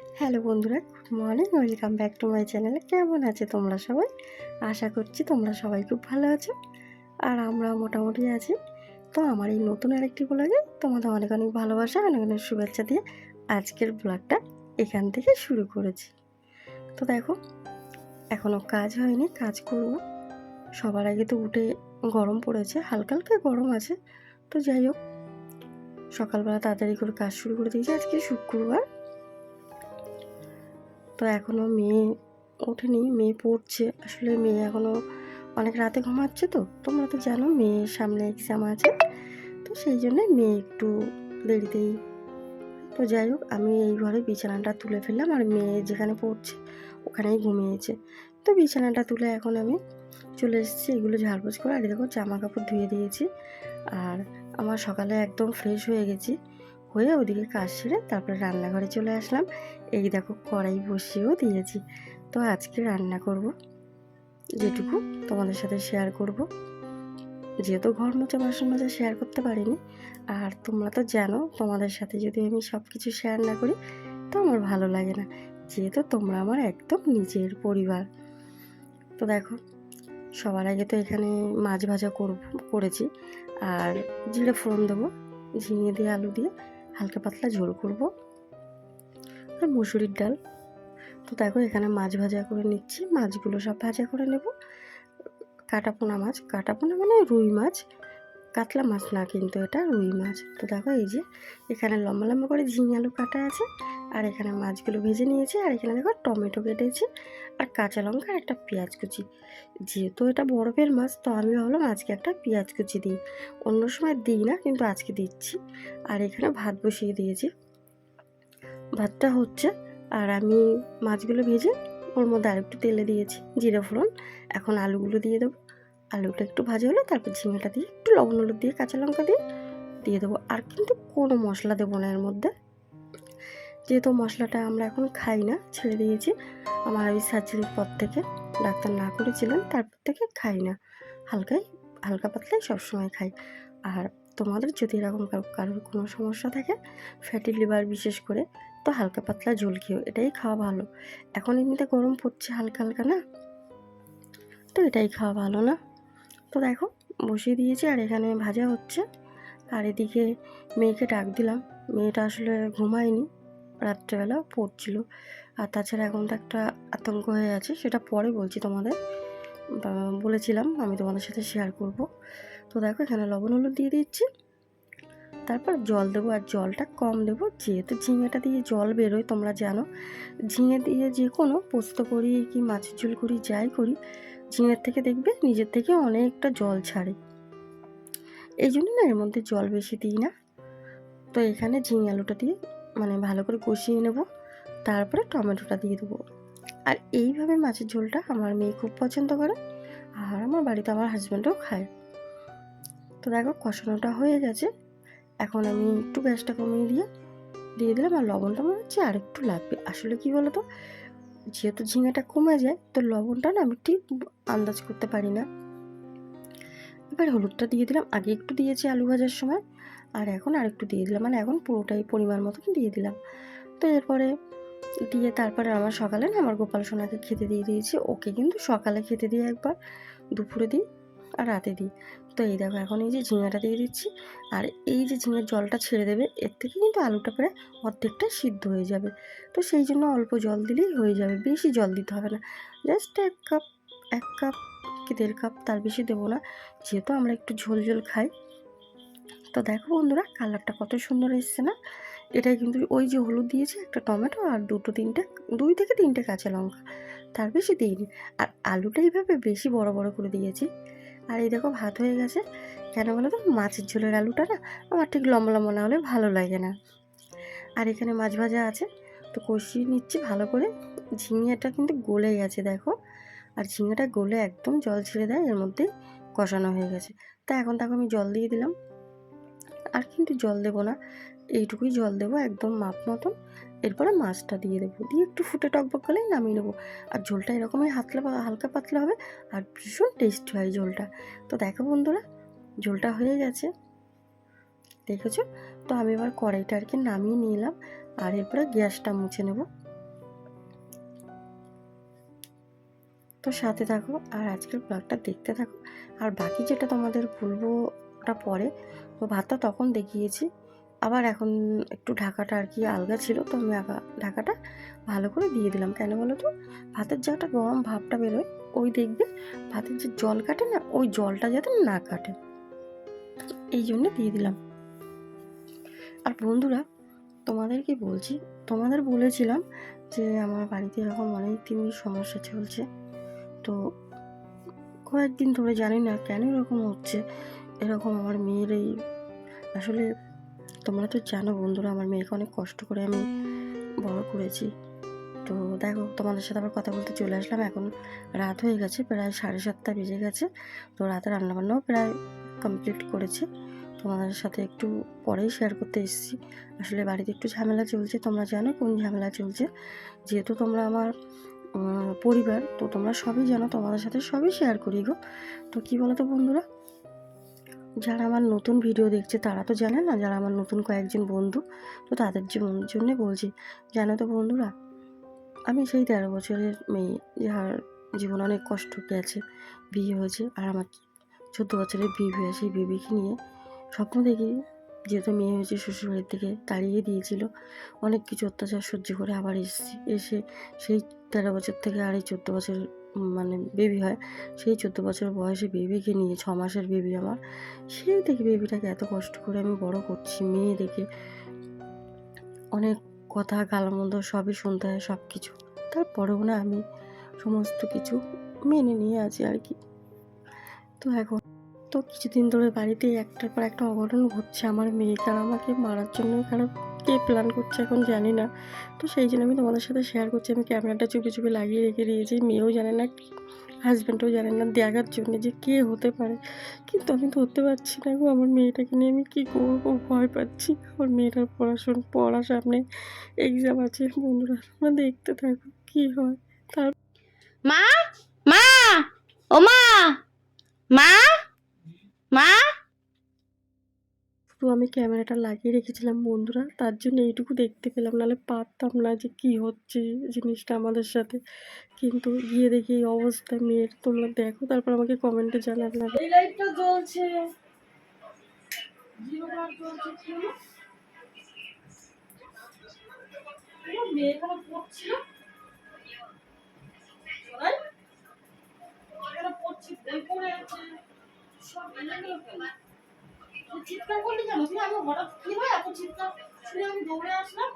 Hello বন্ধুরা, good morning, welcome back to my চ্যানেলে। কেমন আছে তোমরা সবাই? আশা করছি তোমরা সবাই খুব ভালো আছো। আর আমরা মোটামুটি আছি। তো আমার এই নতুন আরেকটি ব্লগে তোমাদের অনেক অনেক ভালোবাসা, অনেক অনেক শুভেচ্ছা দিয়ে আজকের ব্লগটা এখান থেকে শুরু করেছি। তো দেখো এখনও কাজ হয়নি, কাজ করব। সবার আগে তো উঠে গরম পড়েছে, হালকা হালকা গরম আছে। তো যাই হোক, সকালবেলা তাড়াতাড়ি করে কাজ শুরু করে দিয়েছি। আজকে শুক্রবার। তো এখনও মেয়ে ওঠেনি, মেয়ে পড়ছে। আসলে মেয়ে এখনও অনেক রাতে ঘুমাচ্ছে তো। তোমরা তো জানো মেয়ের সামনে এক্সাম আছে। তো সেই জন্যে মেয়ে একটু দেরিতেই তো যাই হোক, আমি এই ঘরে বিছানাটা তুলে ফেললাম আর মেয়ে যেখানে পড়ছে ওখানেই ঘুমিয়েছে। তো বিছানাটা তুলে এখন আমি চলে এসেছি, এগুলো ঝাড়পোছ করে। আর দেখো জামা কাপড় ধুয়ে দিয়েছি। আর আমার সকালে একদম ফ্রেশ হয়ে গেছি। হয়ে ওদিকে কাজ সেরে তারপরে রান্নাঘরে চলে আসলাম। এই দেখো কড়াই বসিয়েও দিয়েছি। তো আজকে রান্না করব। যেটুকু তোমাদের সাথে শেয়ার করব। যেহেতু ঘর মোচা বাসন মাজা শেয়ার করতে পারিনি, আর তোমরা তো জানো তোমাদের সাথে যদি আমি সব কিছু শেয়ার না করি, তো আমার ভালো লাগে না। যেহেতু তোমরা আমার একদম নিজের পরিবার। তো দেখো, সবার আগে তো এখানে মাছ ভাজা করব, করেছি। আর জিরে ফোড়ন দেবো, ঝিঙে দিয়ে, আলু দিয়ে হালকা পাতলা ঝোল করব। আর মুসুরির ডাল। তো দেখো এখানে মাছ ভাজা করে নিচ্ছি। মাছগুলো সব ভাজা করে নেব। কাটাপোনা মাছ। কাটাপোনা মানে রুই মাছ। কাতলা মাছ না কিন্তু এটা, রুই মাছ। তো দেখো এই যে এখানে লম্বা লম্বা করে ঝিঙে আলু কাটা আছে। আর এখানে মাছগুলো ভেজে নিয়েছি। আর এখানে দেখো টমেটো কেটেছি। আর কাঁচা লঙ্কা আর একটা পেঁয়াজ কুচি। যেহেতু এটা বরফের মাছ, তো আমি ভাবলাম আজকে একটা পেঁয়াজ কুচি দিই। অন্য সময় দিই না, কিন্তু আজকে দিচ্ছি। আর এখানে ভাত বসিয়ে দিয়েছি। ভাতটা হচ্ছে, আর আমি মাছগুলো ভেজে ওর মধ্যে আরেকটু তেলে দিয়েছি, জিরে ফোড়ন। এখন আলুগুলো দিয়ে দেবো। আলুটা একটু ভাজা হলে তারপর ঝিঙেটা দিয়ে একটু লবণ হলুদ দিয়ে কাঁচা লঙ্কা দিয়ে দিয়ে দেবো। আর কিন্তু কোনো মশলা দেবো না এর মধ্যে। যেহেতু মশলাটা আমরা এখন খাই না, ছেড়ে দিয়েছি, আমার ওই সার্জারির পর থেকে ডাক্তার না করেছিলেন, তারপর থেকে খাই না। হালকাই, হালকা পাতলাই সবসময় খাই। আর তোমাদের যদি এরকম কারো- কারোর কোনো সমস্যা থাকে ফ্যাটি লিভার বিশেষ করে তো হালকা পাতলা জল খেও এটাই খাওয়া ভালো। এখন এমনিতে গরম পড়ছে হালকা হালকা না? তো এটাই খাওয়া ভালো না? তো দেখো, বসিয়ে দিয়েছি আর এখানে ভাজা হচ্ছে। আর এদিকে মেয়েকে ডাক দিলাম। মেয়েটা আসলে ঘুমায়নি, রাত্রেবেলা পড়ছিল। আর তাছাড়া এখন তো একটা আতঙ্ক হয়ে আছে, সেটা পরে বলছি তোমাদের। বলেছিলাম, আমি তোমাদের সাথে শেয়ার করব। তো দেখো, এখানে লবণ হলুদ দিয়ে দিচ্ছি। তারপর জল দেবো আর জলটা কম দেবো। যেহেতু ঝিঙেটা দিয়ে জল বেরোয়, তোমরা জানো। ঝিঙে দিয়ে যে কোনো পোস্ত করি কি মাছের ঝোল করি, যাই করি, ঝিঙের থেকে দেখবে নিজের থেকে অনেকটা জল ছাড়ে। এই জন্য না এর মধ্যে জল বেশি দিই না। তো এখানে ঝিঙে আলুটা দিয়ে মানে ভালো করে কষিয়ে নেব। তারপরে টমেটোটা দিয়ে দেবো। আর এইভাবে মাছের ঝোলটা আমার মেয়ে খুব পছন্দ করে আর আমার বাড়িতে আমার হাজব্যান্ডও খায়। তো দেখো, কষানোটা হয়ে গেছে। এখন আমি একটু গ্যাসটা কমিয়ে দিয়ে দিয়ে দিলাম আর লবণটা মনে হচ্ছে আর একটু লাগবে। আসলে কি বলো তো যেহেতু ঝিঙেটা কমে যায়, তো লবণটা না আমি ঠিক আন্দাজ করতে পারি না। এবার হলুদটা দিয়ে দিলাম। আগে একটু দিয়েছি আলু ভাজার সময়, আর এখন আর একটু দিয়ে দিলাম। মানে এখন পুরোটাই পরিমাণ মতন দিয়ে দিলাম। তো এরপরে দিয়ে তারপরে আমার সকালে না আমার গোপাল সোনাকে খেতে দিয়ে দিয়েছি। ওকে কিন্তু সকালে খেতে দিই একবার, দুপুরে দিই। আর রাতে দিই। তো এই দেখো এখন এই যে ঝিঙাটা দিয়ে দিচ্ছি, আর এই যে ঝিঙের জলটা ছেড়ে দেবে, এর থেকে কিন্তু আলুটা প্রায় অর্ধেকটা সিদ্ধ হয়ে যাবে। তো সেই জন্য অল্প জল দিলেই হয়ে যাবে, বেশি জল দিতে হবে না। জাস্ট এক কাপ এক কাপ কি দেড় কাপ তার বেশি দেবো না, যেহেতু আমরা একটু ঝোল ঝোল খাই। তো দেখো বন্ধুরা, কালারটা কত সুন্দর এসছে না? এটাই কিন্তু ওই যে হলুদ দিয়েছি, একটা টমেটো আর দুটো তিনটে, দুই থেকে তিনটে কাঁচা লঙ্কা, তার বেশি দিইনি। আর আলুটা এইভাবে বেশি বড় বড় করে দিয়েছি আর এই দেখো ভাত হয়ে গেছে। কেন বলো তো? মাছের ঝোলের আলুটা না আমার ঠিক লম্বা লম্বা না হলে ভালো লাগে না। আর এখানে মাছ ভাজা আছে। তো কষিয়ে নিচ্ছি ভালো করে। ঝিঙেটা কিন্তু গলে গেছে দেখো। আর ঝিঙেটা গলে একদম জল ছেড়ে দেয়, এর মধ্যে কষানো হয়ে গেছে। তা এখন তাকে আমি জল দিয়ে দিলাম। আর কিন্তু জল দেবো না। এইটুকুই জল দেবো একদম মাপ মতন। এরপরে মাছটা দিয়ে দেবো। দিয়ে একটু ফুটে টকবক করলেই নামিয়ে নেব। আর ঝোলটা এরকমই হাতলা হালকা পাতলা হবে আর ভীষণ টেস্টি হয় ঝোলটা। তো দেখো বন্ধুরা, ঝোলটা হয়ে গেছে। দেখেছ? তো আমি এবার কড়াইটা আর কি নামিয়ে নিলাম আর এরপরে গ্যাসটা মুছে নেব। তো সাথে থাকো আর আজকের ব্লগটা দেখতে থাকো। আর বাকি যেটা তোমাদের বলব ওটা পরে। তো ভাতটা তখন দেখিয়েছি। আবার এখন একটু ঢাকাটা আর কি আলগা ছিল, তো আমি ঢাকাটা ভালো করে দিয়ে দিলাম। কেন বলো তো? ভাতের যে একটা গরম ভাবটা বেরোয়, ওই দেখবে ভাতের যে জল কাটে না, ওই জলটা যাতে না কাটে। এই জন্য দিয়ে দিলাম। আর বন্ধুরা, তোমাদেরকে বলছি, তোমাদের বলেছিলাম যে আমার বাড়িতে এরকম অনেক দিনই সমস্যা চলছে। তো কয়েকদিন ধরে জানি না কেন এরকম হচ্ছে, এরকম আমার মেয়ের এই আসলে তোমরা তো জানো বন্ধুরা, আমার মেয়েকে অনেক কষ্ট করে আমি বড় করেছি। তো দেখো, তোমাদের সাথে আবার কথা বলতে চলে আসলাম। এখন রাত হয়ে গেছে, প্রায় সাড়ে সাতটা বেজে গেছে। তো রাতে রান্নাবান্নাও প্রায় কমপ্লিট করেছি। তোমাদের সাথে একটু পরেই শেয়ার করতে এসেছি। আসলে বাড়িতে একটু ঝামেলা চলছে, তোমরা জানো কোন ঝামেলা চলছে। যেহেতু তোমরা আমার পরিবার, তো তোমরা সবই জানো, তোমাদের সাথে সবই শেয়ার করি গো। তো কী বলো তো বন্ধুরা? যারা আমার নতুন ভিডিও দেখছে, তারা তো জানে না যারা আমার নতুন কয়েকজন বন্ধু, তো তাদের জন- জন্যে বলছি, জানো তো বন্ধুরা, আমি সেই তেরো বছরের মেয়ে, যার জীবন অনেক কষ্ট গেছে, বিয়ে হয়েছে, আর আমার চোদ্দ বছরের বিয়ে হয়ে সেই বেবিকে নিয়ে স্বপ্ন দেখি যেহেতু মেয়ে হয়েছে, শ্বশুরবাড়ির থেকে তাড়িয়ে দিয়েছিল, অনেক কিছু অত্যাচার সহ্য করে আবার এসেছি, এসে সেই তেরো বছর থেকে আর এই চোদ্দ বছর মানে বেবি হয়, সেই চোদ্দ বছর বয়সে বেবিকে নিয়ে, ছ মাসের বেবি আমার, সেই থেকে বেবিটাকে এত কষ্ট করে আমি বড় করছি, মেয়ে দেখে অনেক কথা, গালমন্দ, সবই শুনতে হয় সব কিছু তারপরেও না আমি সমস্ত কিছু মেনে নিয়ে আছি আর কি। তো এখন তো কিছুদিন ধরে বাড়িতে একটার পর একটা অঘটন ঘটছে আমার মেয়েকে আর আমাকে মারার জন্য কারণ কে প্ল্যান করছে এখন জানি না। তো সেই জন্য আমি তোমাদের সাথে শেয়ার করছি, আমি ক্যামেরাটা চুপি চুপি লাগিয়ে রেখে দিয়েছি। মেয়েও জানে না হাজব্যান্ডও জানে না দেখার জন্য যে কে হতে পারে। কিন্তু আমি ধরতে পারছি না গো, আমার মেয়েটাকে নিয়ে আমি কী করব? ভয় পাচ্ছি। আমার মেয়েটার পড়াশোনা, পড়া সামনে এক্সাম আছে। বন্ধুরা, তোমরা দেখতে থাকো কী হয়। তার মা মা ও মা মা! মা? পুরো আমি ক্যামেরাটা লাগিয়ে রেখেছিলাম বন্ধুরা তার জন্য এইটুকু দেখতে পেলাম নাহলে পারতাম না যে কি হচ্ছে জিনিসটা আমাদের সাথে। কিন্তু গিয়ে দেখি এই অবস্থা মেয়ের তোমরা দেখো তারপর আমাকে কমেন্টে জানাবে। এই লাইটটা জ্বলছে। মেয়ে পড়ছিল পড়ছি। বই পড়ে আছে। চিৎকার করলি কেন তুই আমি হঠাৎ কি হয় এত চিৎকার শুনে আমি দৌড়ে আসলাম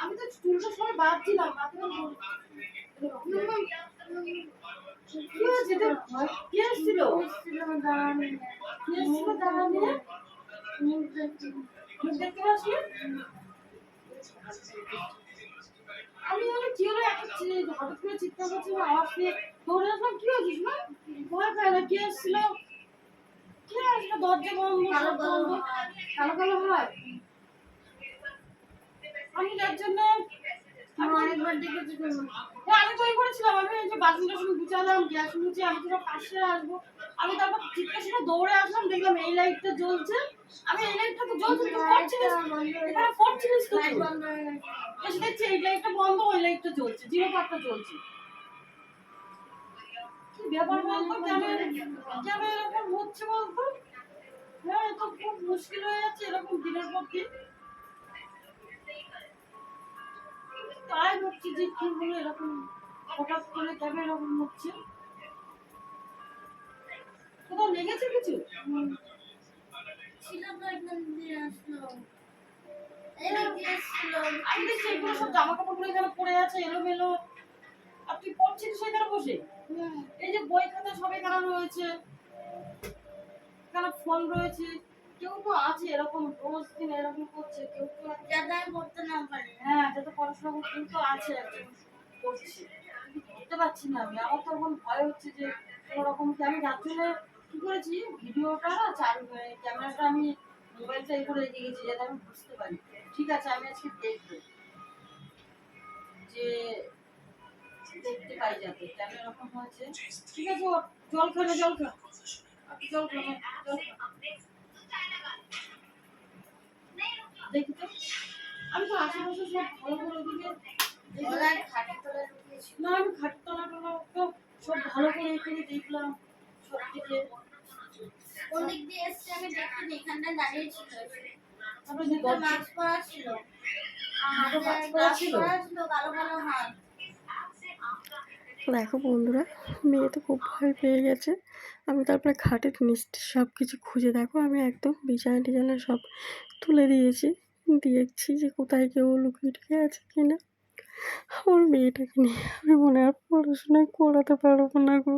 আমি তো চুলটা সবাই বাদ দিলাম বাদ দিলাম। তোর আমি কি হলো হঠাৎ করে চিৎকার করছি আওয়াজ কি হয়েছিস না ভয় পায় না কে এসেছিল কে আসলো দরজা বন্ধ সব বন্ধ কালো কালো হয় আমি যার জন্য আমি অনেকবার দেখেছি আমি তো করেছিলাম, আমি এই যে বাসন টাসন গুছালাম, গ্যাস মুছে, আমি তোর পাশে আসব। আমি তারপর চিৎকার শুনে দৌড়ে আসলাম, দেখলাম এই লাইটটা জ্বলছে। আমি এই লাইটটা তো জ্বলছে তুই করছিলিস এখানে করছিলিস তো তুই। দেখছি এই লাইটটা বন্ধ, ওই লাইটটা জ্বলছে, জিরো পার্টটা জ্বলছে। ব্যাপার বলতো কেন কেন এরকম হচ্ছে বলতো? হ্যাঁ তো খুব মুশকিল হয়ে যাচ্ছে এরকম দিনের পর দিন। তাই ভাবছি যে কি হলো এরকম হঠাৎ করে কেন এরকম হচ্ছে? কোথাও লেগেছে কিছু? ছিল তো একদম দিয়ে আসলো। এই দিয়ে আসলো। আমি দেখছি সব জামা কাপড়গুলো এখানে পড়ে আছে এলোমেলো। আর তুই পড়ছিস সেখানে বসে? এই যে বই খাতা সব এখানে রয়েছে। এখানে ফোন রয়েছে। কেউ তো আছে এরকম রোজ দিন এরকম করছে কেউ তো যাতে পড়তে না পারি। হ্যাঁ যাতে পড়াশোনা কিন্তু আছে করছে। না আমি আমার তো এখন ভয় হচ্ছে যে কি আমি করেছি? ভিডিওটা না চালু ক্যামেরাটা আমি মোবাইলটা এই করে গেছি যাতে আমি বুঝতে পারি। ঠিক আছে, আমি আজকে দেখব যে দেখতে পাই যাতে কেন এরকম হয়েছে। ঠিক আছে জল খাবে জল খা আপনি জল খাবে এখানে দেখলাম কোন দিক দিয়ে এসছে আমি দেখিনি, দাঁড়িয়ে ছিল। তারপরে ছিল। দেখো বন্ধুরা মেয়ে তো খুব ভয় পেয়ে গেছে। আমি তারপরে খাটের নিচটা সব কিছু খুঁজে দেখো আমি একদম বিছানা টিছানা সব তুলে দিয়েছি। দেখছি যে কোথায় কেউ লুকিয়ে টুকিয়ে আছে কিনা। আমার মেয়েটাকে নিয়ে আমি মনে হয় পড়াশোনা করাতে পারব না গো।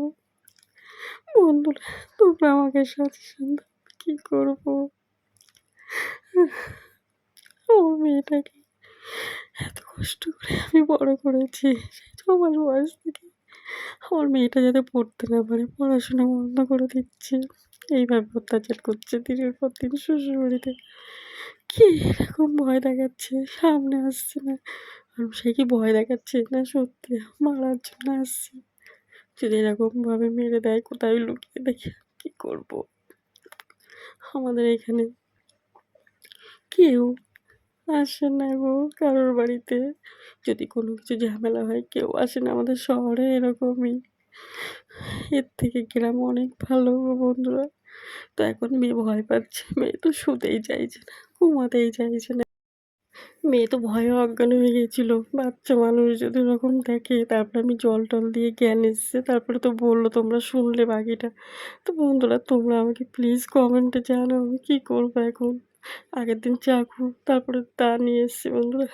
বন্ধুরা, তোমরা আমাকে সাজেশন কী করব? আমার মেয়েটাকে এত কষ্ট করে আমি বড় করেছি সেই ছ মাস বয়স থেকে আমার মেয়েটা যাতে পড়তে না পারে, পড়াশোনা বন্ধ করে দিচ্ছে। এইভাবে অত্যাচার করছে দিনের পর দিন শ্বশুরবাড়িতে। কী এরকম ভয় দেখাচ্ছে, সামনে আসছে না। আর সে কি ভয় দেখাচ্ছে না সত্যি? মারার জন্য আসছে। যদি এরকমভাবে মেরে দেয়, কোথায় লুকিয়ে দেখে কী করব? আমাদের এখানে কেউ আসে না গো কারোর বাড়িতে। যদি কোনো কিছু ঝামেলা হয়, কেউ আসে না আমাদের শহরে এরকমই। এর থেকে গ্রাম অনেক ভালো বন্ধুরা। তো এখন মেয়ে ভয় পাচ্ছে, মেয়ে তো শুতেই চাইছে না, ঘুমাতেই চাইছে না। মেয়ে তো ভয়ে অজ্ঞান হয়ে গেছিল। বাচ্চা মানুষ যদি ওরকম দেখে, তারপরে আমি জল টল দিয়ে জ্ঞান এসছে, তারপরে তো বলল, তোমরা শুনলে বাকিটা। তো বন্ধুরা, তোমরা আমাকে প্লিজ কমেন্টে জানাও, আমি কী করব এখন? আগের দিন চাকু তারপরে তা নিয়ে এসছি বন্ধুরা।